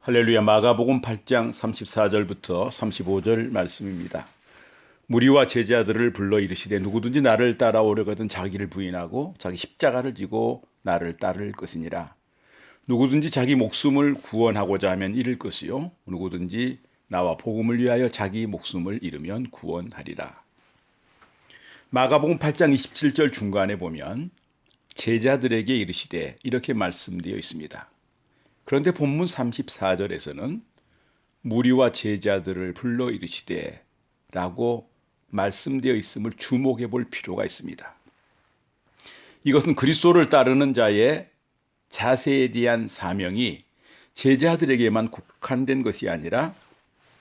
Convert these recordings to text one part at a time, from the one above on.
할렐루야 마가복음 8장 34절부터 35절 말씀입니다. 무리와 제자들을 불러 이르시되 누구든지 나를 따라오려거든 자기를 부인하고 자기 십자가를 지고 나를 따를 것이니라. 누구든지 자기 목숨을 구원하고자 하면 잃을 것이요 누구든지 나와 복음을 위하여 자기 목숨을 잃으면 구원하리라. 마가복음 8장 27절 중간에 보면 제자들에게 이르시되 이렇게 말씀되어 있습니다. 그런데 본문 34절에서는 무리와 제자들을 불러 이르시되 라고 말씀되어 있음을 주목해 볼 필요가 있습니다. 이것은 그리스도를 따르는 자의 자세에 대한 사명이 제자들에게만 국한된 것이 아니라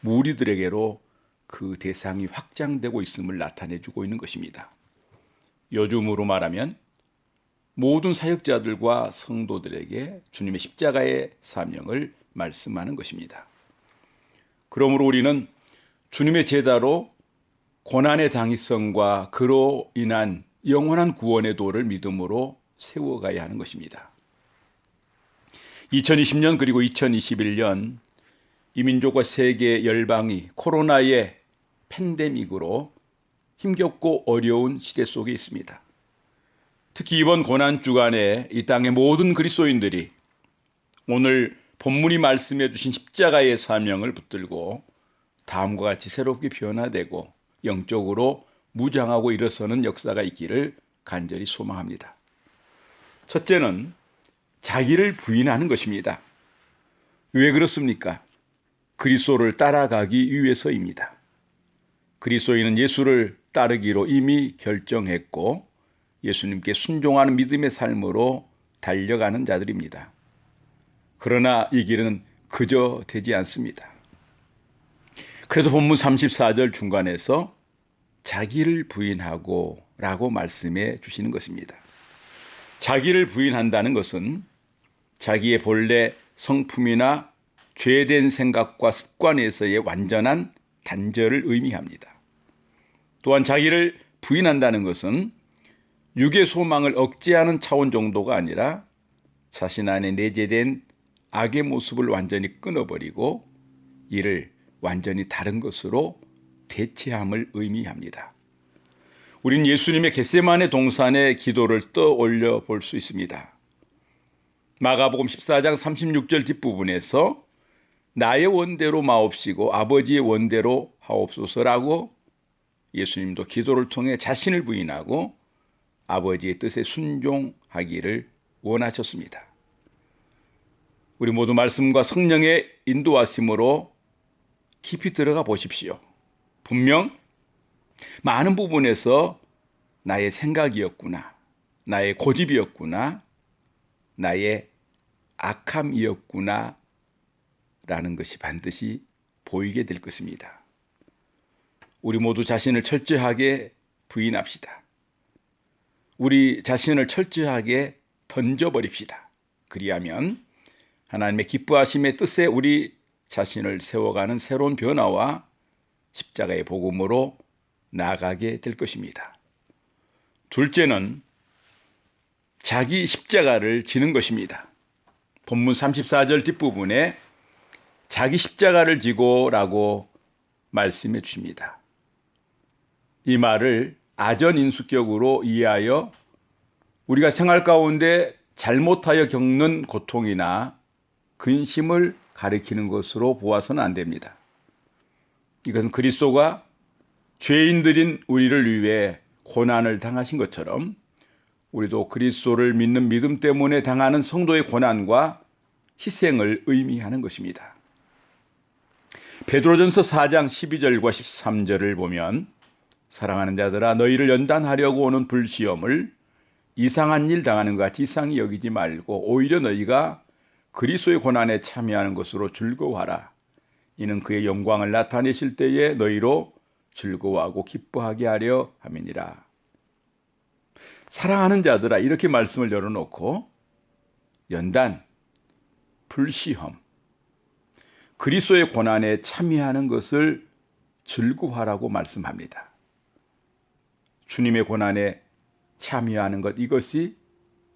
무리들에게로 그 대상이 확장되고 있음을 나타내 주고 있는 것입니다. 요즘으로 말하면 모든 사역자들과 성도들에게 주님의 십자가의 사명을 말씀하는 것입니다. 그러므로 우리는 주님의 제자로 고난의 당위성과 그로 인한 영원한 구원의 도를 믿음으로 세워가야 하는 것입니다. 2020년 그리고 2021년 이민족과 세계 열방이 코로나의 팬데믹으로 힘겹고 어려운 시대 속에 있습니다. 특히 이번 고난 주간에 이 땅의 모든 그리스도인들이 오늘 본문이 말씀해 주신 십자가의 사명을 붙들고 다음과 같이 새롭게 변화되고 영적으로 무장하고 일어서는 역사가 있기를 간절히 소망합니다. 첫째는 자기를 부인하는 것입니다. 왜 그렇습니까? 그리스도를 따라가기 위해서입니다. 그리스도인은 예수를 따르기로 이미 결정했고 예수님께 순종하는 믿음의 삶으로 달려가는 자들입니다. 그러나 이 길은 그저 되지 않습니다. 그래서 본문 34절 중간에서 자기를 부인하고 라고 말씀해 주시는 것입니다. 자기를 부인한다는 것은 자기의 본래 성품이나 죄된 생각과 습관에서의 완전한 단절을 의미합니다. 또한 자기를 부인한다는 것은 육의 소망을 억제하는 차원 정도가 아니라 자신 안에 내재된 악의 모습을 완전히 끊어버리고 이를 완전히 다른 것으로 대체함을 의미합니다. 우린 예수님의 겟세만의 동산의 기도를 떠올려 볼 수 있습니다. 마가복음 14장 36절 뒷부분에서 나의 원대로 마옵시고 아버지의 원대로 하옵소서라고 예수님도 기도를 통해 자신을 부인하고 아버지의 뜻에 순종하기를 원하셨습니다. 우리 모두 말씀과 성령의 인도하심으로 깊이 들어가 보십시오. 분명 많은 부분에서 나의 생각이었구나, 나의 고집이었구나, 나의 악함이었구나, 라는 것이 반드시 보이게 될 것입니다. 우리 모두 자신을 철저하게 부인합시다. 우리 자신을 철저하게 던져버립시다. 그리하면 하나님의 기뻐하심의 뜻에 우리 자신을 세워가는 새로운 변화와 십자가의 복음으로 나가게 될 것입니다. 둘째는 자기 십자가를 지는 것입니다. 본문 34절 뒷부분에 자기 십자가를 지고 라고 말씀해 주십니다. 이 말을 아전인수격으로 이해하여 우리가 생활 가운데 잘못하여 겪는 고통이나 근심을 가리키는 것으로 보아서는 안 됩니다. 이것은 그리스도가 죄인들인 우리를 위해 고난을 당하신 것처럼 우리도 그리스도를 믿는 믿음 때문에 당하는 성도의 고난과 희생을 의미하는 것입니다. 베드로전서 4장 12절과 13절을 보면 사랑하는 자들아 너희를 연단하려고 오는 불시험을 이상한 일 당하는 것 같이 이상히 여기지 말고 오히려 너희가 그리스도의 고난에 참여하는 것으로 즐거워하라. 이는 그의 영광을 나타내실 때에 너희로 즐거워하고 기뻐하게 하려 함이니라. 사랑하는 자들아 이렇게 말씀을 열어놓고 연단, 불시험, 그리스도의 고난에 참여하는 것을 즐거워하라고 말씀합니다. 주님의 고난에 참여하는 것 이것이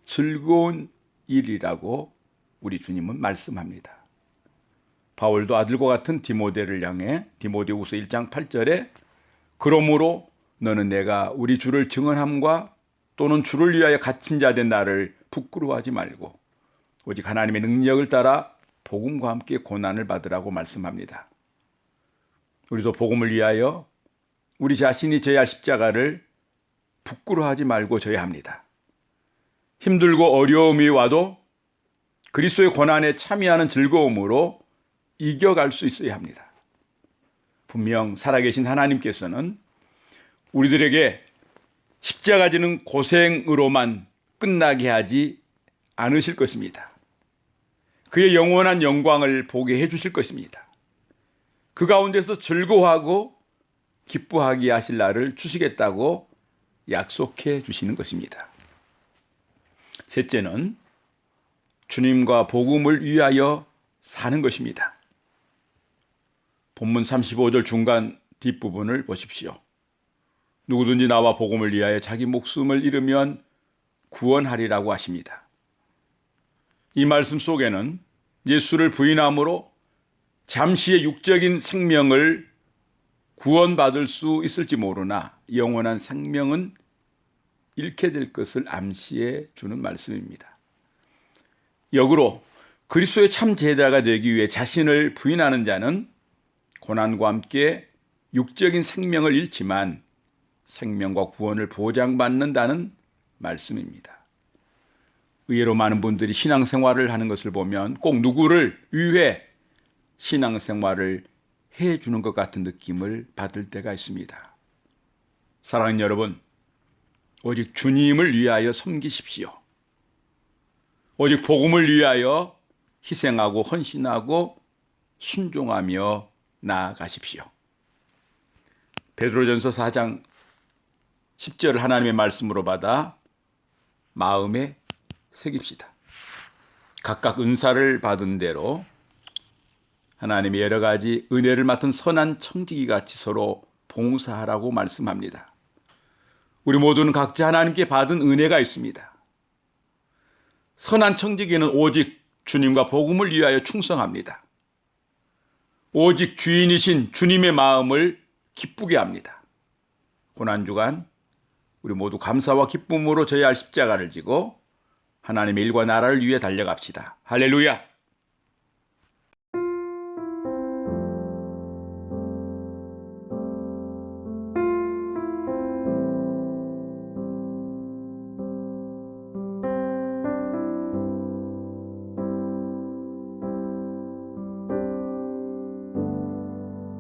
즐거운 일이라고 우리 주님은 말씀합니다. 바울도 아들과 같은 디모데를 향해 디모데후서 1장 8절에 그러므로 너는 내가 우리 주를 증언함과 또는 주를 위하여 갇힌 자 된 나를 부끄러워하지 말고 오직 하나님의 능력을 따라 복음과 함께 고난을 받으라고 말씀합니다. 우리도 복음을 위하여 우리 자신이 져야 할 십자가를 부끄러워하지 말고 져야 합니다. 힘들고 어려움이 와도 그리스도의 고난에 참여하는 즐거움으로 이겨갈 수 있어야 합니다. 분명 살아계신 하나님께서는 우리들에게 십자가 지는 고생으로만 끝나게 하지 않으실 것입니다. 그의 영원한 영광을 보게 해 주실 것입니다. 그 가운데서 즐거워하고 기뻐하게 하실 날을 주시겠다고 약속해 주시는 것입니다. 셋째는 주님과 복음을 위하여 사는 것입니다. 본문 35절 중간 뒷부분을 보십시오. 누구든지 나와 복음을 위하여 자기 목숨을 잃으면 구원하리라고 하십니다. 이 말씀 속에는 예수를 부인함으로 잠시의 육적인 생명을 구원받을 수 있을지 모르나 영원한 생명은 잃게 될 것을 암시해 주는 말씀입니다. 역으로 그리스도의 참 제자가 되기 위해 자신을 부인하는 자는 고난과 함께 육적인 생명을 잃지만 생명과 구원을 보장받는다는 말씀입니다. 의외로 많은 분들이 신앙생활을 하는 것을 보면 꼭 누구를 위해 신앙생활을 해 주는 것 같은 느낌을 받을 때가 있습니다. 사랑하는 여러분, 오직 주님을 위하여 섬기십시오. 오직 복음을 위하여 희생하고 헌신하고 순종하며 나아가십시오. 베드로전서 4장 10절을 하나님의 말씀으로 받아 마음에 새깁시다. 각각 은사를 받은 대로 하나님의 여러 가지 은혜를 맡은 선한 청지기 같이 서로 봉사하라고 말씀합니다. 우리 모두는 각자 하나님께 받은 은혜가 있습니다. 선한 청지기는 오직 주님과 복음을 위하여 충성합니다. 오직 주인이신 주님의 마음을 기쁘게 합니다. 고난주간 우리 모두 감사와 기쁨으로 져야 할 십자가를 지고 하나님의 일과 나라를 위해 달려갑시다. 할렐루야!